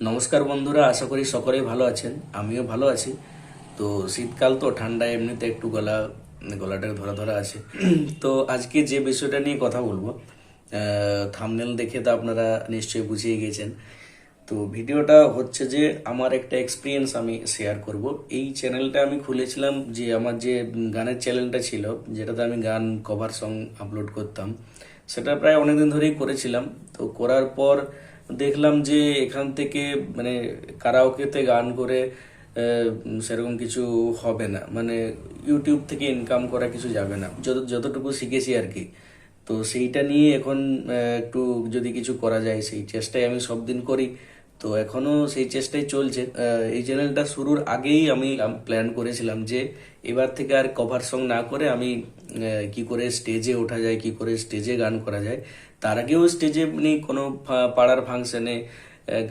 নমস্কার বন্ধুরা, আশা করি সকলেই ভালো আছেন। আমিও ভালো আছি। তো শীতকাল তো ঠান্ডা এমনিতে একটু গলা গলাটা ধরা ধরা আছে। তো আজকে যে বিষয়টা নিয়ে কথা বলব থামনেল দেখে তো আপনারা নিশ্চয়ই বুঝিয়ে গেছেন। তো ভিডিওটা হচ্ছে যে, আমার একটা এক্সপিরিয়েন্স আমি শেয়ার করব। এই চ্যানেলটা আমি খুলেছিলাম যে, আমার যে গানের চ্যানেলটা ছিল, যেটাতে আমি গান কভার সং আপলোড করতাম, সেটা প্রায় অনেকদিন ধরেই করেছিলাম। তো করার পর দেখলাম যে এখান থেকে মানে কারাওকেতে গান করে সেরকম কিছু হবে না। মানে ইউটিউব থেকে ইনকাম করা কিছু যাবে না। যত, যতটুকু শিখেছি আর কি। তো সেইটা নিয়ে এখন একটু যদি কিছু করা যায়, সেই চেষ্টাই আমি সব দিন করি। তো এখনও সেই চেষ্টাই চলছে। এই চ্যানেলটা শুরুর আগেই আমি প্ল্যান করেছিলাম যে এবার থেকে আর কভার সং না করে আমি কি করে স্টেজে ওঠা যায়, কি করে স্টেজে গান করা যায়। তার আগেও স্টেজে মানে কোনো পাড়ার ফাংশনে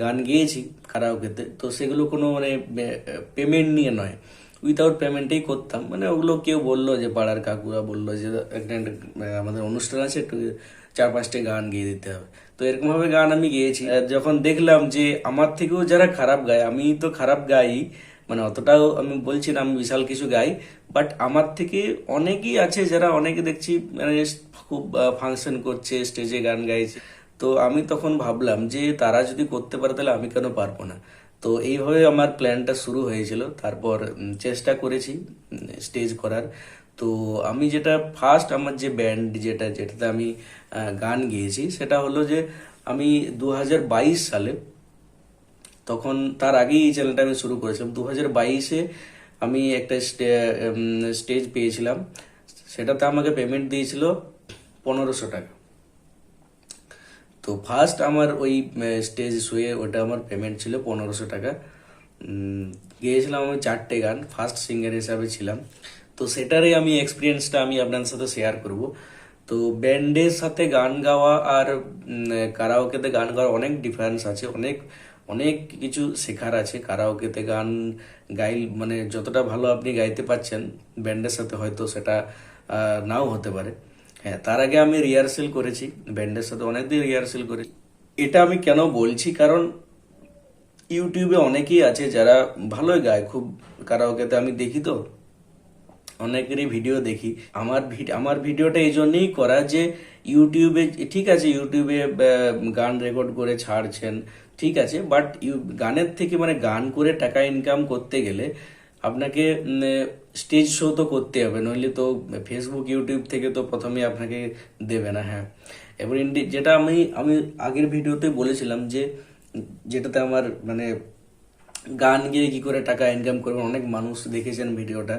গান গেয়েছি কারাওকেতে তো সেগুলো কোনো মানে পেমেন্ট নিয়ে নয়। উইথাউট পেমেন্টেই করতাম। মানে ওগুলো কেউ বলল যে, পাড়ার কাকুরা বলল যে, একটা আমাদের অনুষ্ঠান আছে, একটু চার পাঁচটা গান গেয়ে দিতে হবে। তো এরকম ভাবে গান আমি গেয়েছি। যখন দেখলাম যে আমার থেকেও যারা খারাপ গায় আমি তো খারাপ গাই মানে অতটাও আমি বলছি না, আমি বিশাল কিছু গাই বাট আমার থেকে অনেকেই আছে যারা অনেকে দেখছি মানে খুব ফাংশন করছে স্টেজে গান গাইছে। তো আমি তখন ভাবলাম যে তারা যদি করতে পারে তাহলে আমি কেন পারব না? তো এইভাবে আমার প্ল্যানটা শুরু হয়েছিল। তারপর চেষ্টা করেছি স্টেজ করার। তো আমি যেটা ফার্স্ট আমার যে ব্যান্ড যেটা, যেটাতে আমি গান গেয়েছি, সেটা হলো যে আমি দু হাজার বাইশ সালে তখন তার আগেই এই চ্যানেলটা আমি শুরু করেছিলাম। দু হাজার বাইশে আমি একটা স্টেজ পেয়েছিলাম। সেটাতে আমাকে পেমেন্ট দিয়েছিল পনেরোশো টাকা। তো ফার্স্ট আমার ওই স্টেজ শুয়ে ওটা আমার পেমেন্ট ছিল পনেরোশো টাকা। গেয়েছিলাম আমি চারটে গান ফার্স্ট সিঙ্গার হিসাবে ছিলাম। তো সেটারই আমি এক্সপিরিয়েন্সটা আমি আপনার সাথে শেয়ার করব। তো ব্যান্ডের সাথে গান গাওয়া আর কারাওকেতে গান গাওয়ার অনেক ডিফারেন্স আছে, অনেক অনেক কিছু শেখার আছে। কারাওকেতে গান গাই মানে যতটা ভালো আপনি গাইতে পাচ্ছেন ব্যান্ডের সাথে হয়তো সেটা নাও হতে পারে। হ্যাঁ তার আগে আমি রিহার্সেল করেছি ব্যান্ডের সাথে অনেকদিন রিহার্সেল করেছি এটা আমি কেন বলছি? কারণ ইউটিউবে অনেকেই আছে যারা ভালোই গায়, খুব কারাওকেতে আমি দেখি তো। অনেকেরই ভিডিও দেখি। আমার আমার ভিডিওটা এই জন্যই করা যে ইউটিউবে ঠিক আছে ইউটিউবে গান রেকর্ড করে ছাড়ছেন, ঠিক আছে বাট গানের থেকে মানে গান করে টাকা ইনকাম করতে গেলে আপনাকে স্টেজ শো তো করতে হবে, নইলে তো ফেসবুক ইউটিউব থেকে তো প্রথমে আপনাকে দেবে না হ্যাঁ। এবার ইন্ডি- যেটা আমি আমি আগের ভিডিওতে বলেছিলাম যে, যেটাতে আমার মানে গান গিয়ে কি করে টাকা ইনকাম করবেন? অনেক মানুষ দেখেছেন ভিডিওটা।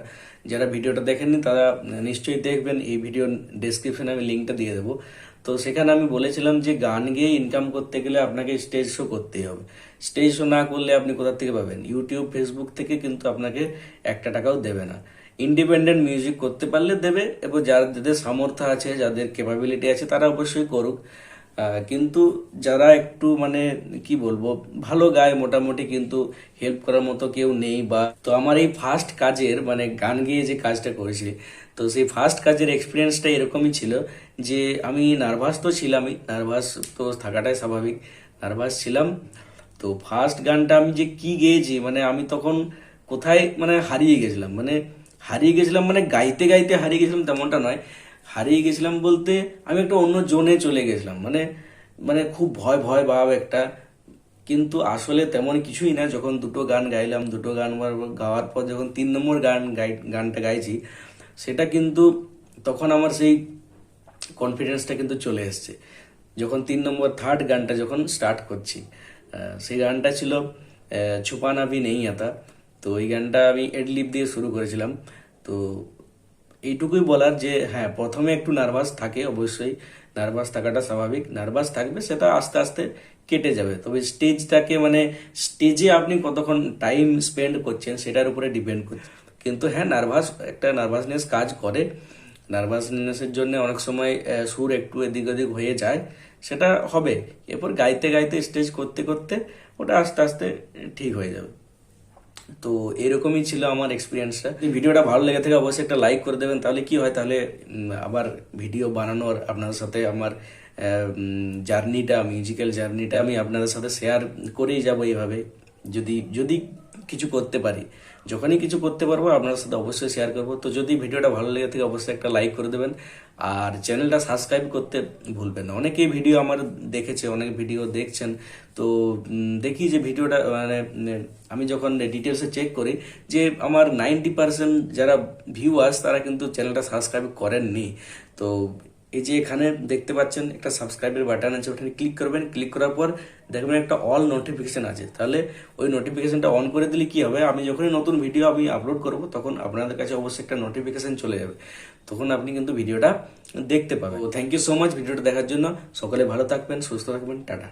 যারা ভিডিওটা দেখেননি, তারা নিশ্চয়ই দেখবেন, এই ভিডিও ডেসক্রিপশনে আমি লিঙ্কটা দিয়ে দেবো। তো সেখানে আমি বলেছিলাম যে, গান গিয়ে ইনকাম করতে গেলে আপনাকে স্টেজ শো করতেই হবে। স্টেজ শো না করলে আপনি কোথা থেকে পাবেন? ইউটিউব ফেসবুক থেকে কিন্তু আপনাকে একটা টাকাও দেবে না। ইন্ডিপেন্ডেন্ট মিউজিক করতে পারলে দেবে, এবং যাদের সামর্থ্য আছে, যাদের ক্যাপাবিলিটি আছে, তারা অবশ্যই করুক। কিন্তু যারা একটু মানে কি বলব, ভালো গায় মোটামুটি কিন্তু হেল্প করার মতো কেউ নেই বা, তো আমার এই ফার্স্ট কাজের মানে গান গেয়ে যে কাজটা করেছি, তো সেই ফার্স্ট কাজের এক্সপিরিয়েন্সটা এরকমই ছিল যে আমি নার্ভাস তো ছিলামই নার্ভাস তো থাকাটাই স্বাভাবিক নার্ভাস ছিলাম। তো ফার্স্ট গানটা আমি যে কি গেয়েছি মানে আমি তখন কোথায় মানে হারিয়ে গেছিলাম মানে হারিয়ে গেছিলাম মানে গাইতে গাইতে হারিয়ে গেছিলাম তেমনটা নয় হারিয়ে গেছিলাম বলতে আমি একটা অন্য জোনে চলে গেছিলাম। মানে মানে খুব ভয় ভয় ভাব একটা। কিন্তু আসলে তেমন কিছুই না, যখন দুটো গান গাইলাম, দুটো গান গাওয়ার পর যখন তিন নম্বর গান গাই, গানটা গাইছি, সেটা কিন্তু তখন আমার সেই কনফিডেন্সটা কিন্তু চলে এসছে। যখন তিন নম্বর থার্ড গানটা যখন স্টার্ট করছি সেই গানটা ছিল ছুপানা ভি নেই আতা। তো এই গানটা আমি এডলিপ দিয়ে শুরু করেছিলাম। তো এইটুকুই বলার যে হ্যাঁ প্রথমে একটু নার্ভাস থাকে, অবশ্যই নার্ভাস থাকাটা স্বাভাবিক। নার্ভাস থাকবে, সেটা আস্তে আস্তে কেটে যাবে। তবে স্টেজটাকে মানে স্টেজে আপনি কতক্ষণ টাইম স্পেন্ড করছেন, সেটার উপরে ডিপেন্ড করছে। কিন্তু হ্যাঁ নার্ভাস একটা নার্ভাসনেস কাজ করে। নার্ভাসনেসের জন্য অনেক সময় সুর একটু এদিক ওদিক হয়ে যায়, সেটা হবে। এরপর গাইতে গাইতে স্টেজ করতে করতে ওটা আস্তে আস্তে ঠিক হয়ে যাবে। তো এরকমই ছিল আমার এক্সপিরিয়েন্সটা ভিডিওটা ভালো লেগে থাকে, অবশ্যই একটা লাইক করে দেবেন। তাহলে কি হয়? তাহলে আবার ভিডিও বানানোর আপনার সাথে আমার জার্নিটা মিউজিক্যাল জার্নিটা আমি আপনাদের সাথে শেয়ার করেই যাব এইভাবে। যদি যদি কিছু করতে পারি। যখনই কিছু করতে পারব আপনার সাথে অবশ্যই শেয়ার করব। তো যদি ভিডিওটা ভালো লেগে থাকে, অবশ্যই একটা লাইক করে দেবেন। আর চ্যানেলটা সাবস্ক্রাইব করতে ভুলবেন না। অনেকেই ভিডিও আমার দেখেছে, অনেক ভিডিও দেখছেন। তো দেখি যে ভিডিওটা মানে আমি যখন ডিটেলসে চেক করি যে আমার নাইনটি পার্সেন্ট যারা ভিউ ভিউয়ার্স তারা কিন্তু চ্যানেলটা সাবস্ক্রাইব করেননি। তো এই যে এখানে দেখতে পাচ্ছেন একটা সাবস্ক্রাইবের বাটন আছে, ওখানে ক্লিক করবেন ক্লিক করার পর দেখবেন একটা অল নোটিফিকেশান আছে। তাহলে ওই নোটিফিকেশানটা অন করে দিলে কী হবে? আমি যখনই নতুন ভিডিও আমি আপলোড করব, তখন আপনাদের কাছে অবশ্যই একটা নোটিফিকেশান চলে যাবে। তখন আপনি কিন্তু ভিডিওটা দেখতে পাবেন। ও থ্যাংক ইউ সো মাচ ভিডিওটা দেখার জন্য। সকালে ভালো থাকবেন, সুস্থ থাকবেন, টাটা।